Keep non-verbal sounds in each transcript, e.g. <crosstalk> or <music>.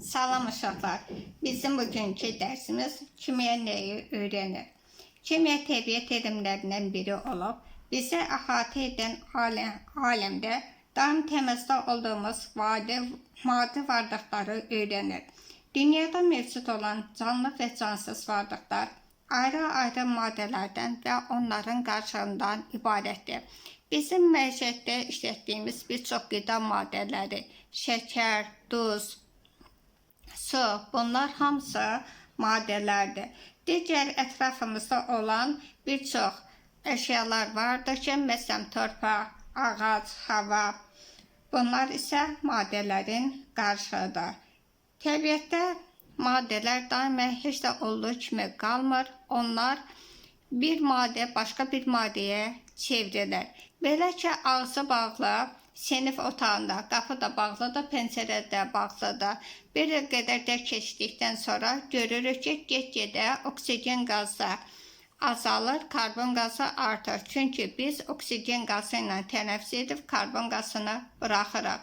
Salam uşaqlar. Bizim bugünkü dərsimiz kimya nəyi öyrənir? Kimya təbiət elmlərindən biri olub, bizi əhatə edən aləm, aləmdə daim təmasda olduğumuz vadi, maddi varlıqları öyrənir. Dünyada mövcud olan canlı və cansız varlıqlar ayrı-ayrı maddələrdən və onların qarşılığından ibarətdir. Bizim məişətdə işlətdiyimiz bir çox qida maddələri, şəkər, duz, su, bunlar hamısı maddələrdir. Digər ətrafımızda olan bir çox əşyalar vardır ki, məsələn torpaq, ağac, hava. Bunlar isə maddələrin qarşıdır. Təbiətdə maddələr daima heç də olduğu kimi qalmır. Onlar bir maddə başqa bir maddəyə çevrilir. Belə ki, ağzı bağlı sinif otağında qapı da bağlıdır, pəncərə də bağlıdır. Bir qədər də keçdikdən sonra görürük ki, get-gedə oksigen qazı azalır, karbon qazı artır. Çünki biz oksigen qazı ilə tənəffüs edib karbon qazını buraxırıq.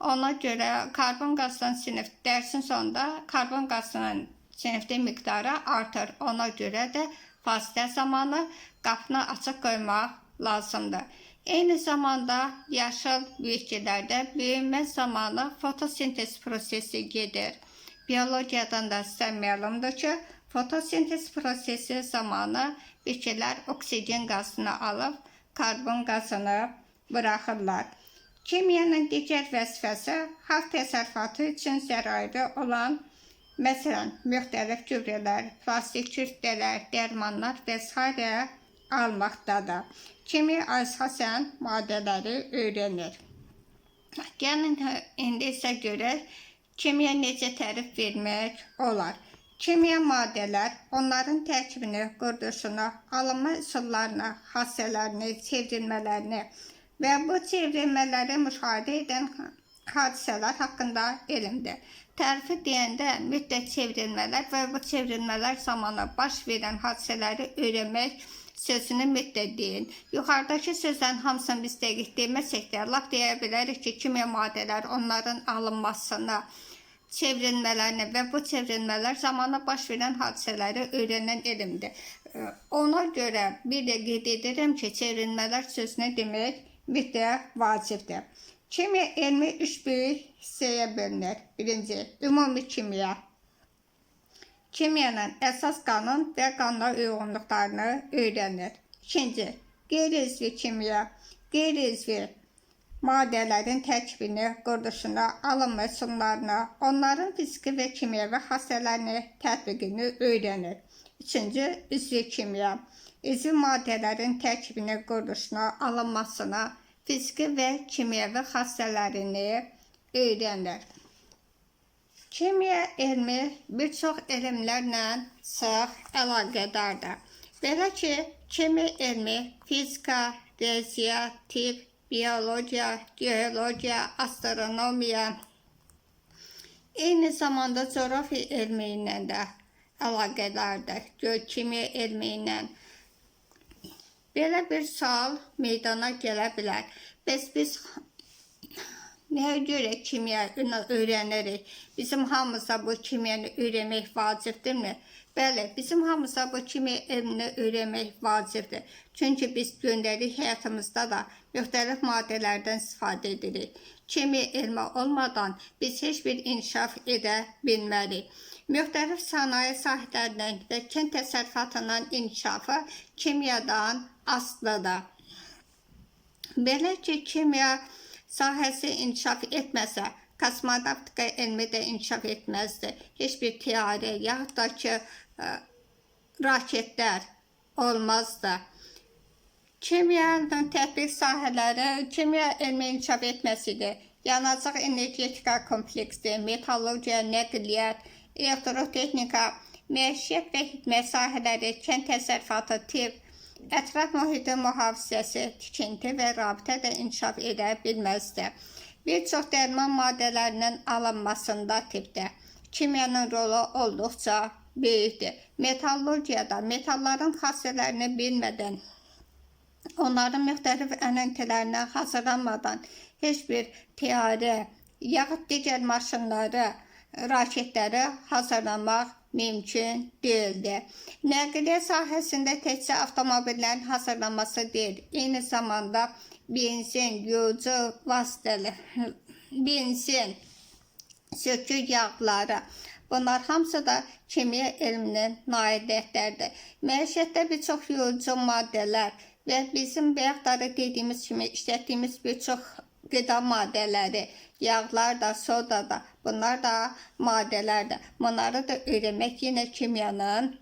Ona görə karbon qazının sinif dərsin sonunda karbon qazının sinifdə miqdarı artır. Ona görə də fasilə zamanı qapını açıq qoymaq lazımdır. Eyni zamanda yaşıl bitkilərdə büyümə zamanı fotosintez prosesi gedir. Biyologiyadan da sizə məlumdur ki, fotosintez prosesi zamanı bitkilər oksigen qazını alıb karbon qazını buraxırlar. Kimyanın digər vəzifəsi xalq təsərrüfatı üçün zərarlı olan Məsələn, müxtəlif gübrələr, plastik çürüklər, dərmanlar və s. almaqdadır. Kimi əsasən maddələri öyrənir. Gəlin indi isə görək kimya necə tərif vermək olar. Kimya maddələr onların tərkibini, quruluşunu, alınma üsullarını, xassələrini, çevrilmələrini və bu çevrilmələri müşahidə edən hadisələr haqqında elmdir. Tərifi deyəndə mütləq çevrilmələr və bu çevrilmələr zamanı baş verən hadisələri öyrənmək sözünü mütləq deyin. Yuxarıdakı sözlərin hamısını biz dəqiq deməsək də, laf deyə bilərik ki, kimya maddələr onların alınmasını, çevrilmələrini və bu çevrilmələr zamanı baş verən hadisələri öyrənən elmdir. Ona görə bir də qeyd edirəm ki, çevrilmələr sözünü demək mütləq vacibdir. Kimya elmi üç böyük hissəyə bölünür. Birinci, ümumi kimya. Kimyanın əsas qanun və qanuna uyğunluqlarını öyrənir. İkinci, qeyri-üzvi kimya. Qeyri-üzvi maddələrin tərkibini, quruluşunu, alınma üsullarını, onların fiziki və kimyəvi xassələrini, tətbiqini öyrənir. Üçüncü, üzvi kimya. Üzvi maddələrin tərkibini, quruluşunu, alınmasını, fiziki və kimyəvi xassələrini öyrənir. Kimya elmi bir çox elmlərlə sıx əlaqədardır. Belə ki, kimya elmi fizika, riyaziyyat, tibb, biyologiya, geologiya, astronomiya, eyni zamanda coğrafiya elmi ilə də əlaqədardır. Göy kimya elmi ilə. Belə bir sual meydana gələ bilər. Bəs biz nəyə görə kimya öyrənirik? Bizim hamımıza bu kimyanı öyrənmək vacibdirmi? Bəli, bizim hamımıza bu kimya elmini öyrənmək vacibdir. Çünki biz gündəlik həyatımızda da müxtəlif maddələrdən istifadə edirik. Kimya elmi olmadan biz heç bir inkişaf edə bilmərik. Müxtəlif sənaye sahələrindən və kənd təsərrüfatının inkişafı kimyadan asılıdır. Belə ki, kimya sahəsi inkişaf etməsə, kosmonavtika elmi də inkişaf etməzdi. Heç bir tiyarə yaxud da ki, ə, raketlər olmazdı. Kimyanın tətbiq sahələri kimya elmi inkişaf etməsidir. Yanacaq energetika kompleksi, metallurgiya, nəqliyyat, elektrotexnika, məişət və xidmət sahələri, kənd təsərrüfatı, tibb, ətraf mühitin mühafizəsi, tikinti və rabitə də inkişaf edə bilməzdi. Bir çox dərman maddələrinin alınmasında tibbdə kimyanın rolu olduqca böyükdür. Metallurgiyada metalların xassələrini bilmədən, onların müxtəlif ənəntilərinə hazırlanmadan heç bir tiyarə yaxud digər maşınları raketləri hazırlamaq mümkün deyildi. Nəqliyyat sahəsində təkcə avtomobillərin hazırlanması deyil, eyni zamanda benzin, yolcu vasitələri, <laughs> benzin, sökük yağları. Bunlar hamısı da kimya elminin nailiyyətləridir. Məişətdə bir çox yorucu maddələr və bizim bayaqları dediyimiz kimi işlətdiyimiz bir çox qida maddələri, yağlar da, soda da, bunlar da maddələrdir. Bunları da öyrənmək yenə kimyanın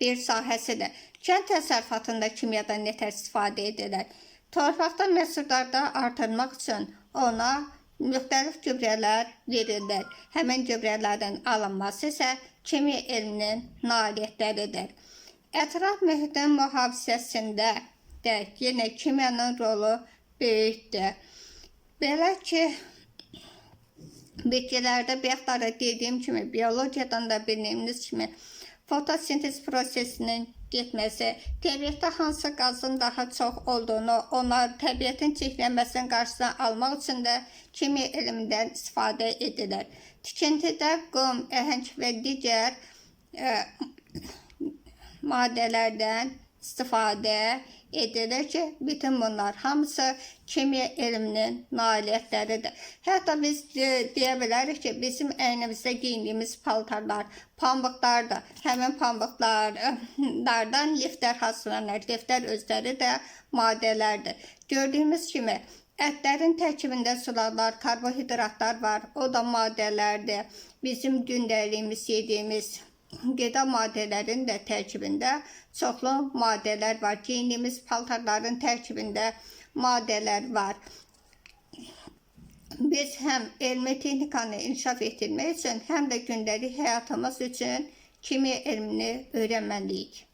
bir sahəsidir. Kənd təsərrüfatında kimyadan nətər istifadə edilir? Torpaqda məhsullarda artırmaq üçün ona müxtəlif gübrələr verilir. Həmin gübrələrin alınması isə kimya elminin nailiyyətləridir. Ətraf mühitin mühafizəsində də yenə kimyanın rolu böyükdür. Belə ki, bitkilərdə bayaqları dediyim kimi, biologiyadan da bildiyimiz kimi fotosintez prosesinin getməsi, təbiətdə hansı qazın daha çox olduğunu, onlar təbiətin çirklənməsinin qarşısını almaq üçün də kimya elmindən istifadə edilir. Tikintidə qum, əhəng və digər e, maddələrdən istifadə ki, bütün bunlar hamısı kimya elminin nailiyyətləridir. Hətta biz de, deyə bilərik ki, bizim əynimizdə geyindiyimiz paltarlar, pambıqlardır. Həmin pambıqlardan liflər hazırlanır. Liflər özləri də maddələrdir. Gördüyümüz kimi Ətlərin tərkibində sularlar, karbohidratlar var. O da maddələrdir. Bizim gündəliyimiz yediyimiz qida maddələrinin də tərkibində çoxlu maddələr var. Geyindiyimiz paltarların tərkibində maddələr var. Biz həm elmi texnikanı inkişaf etdirmək üçün, həm də gündəlik həyatımız üçün kimya elmini öyrənməliyik.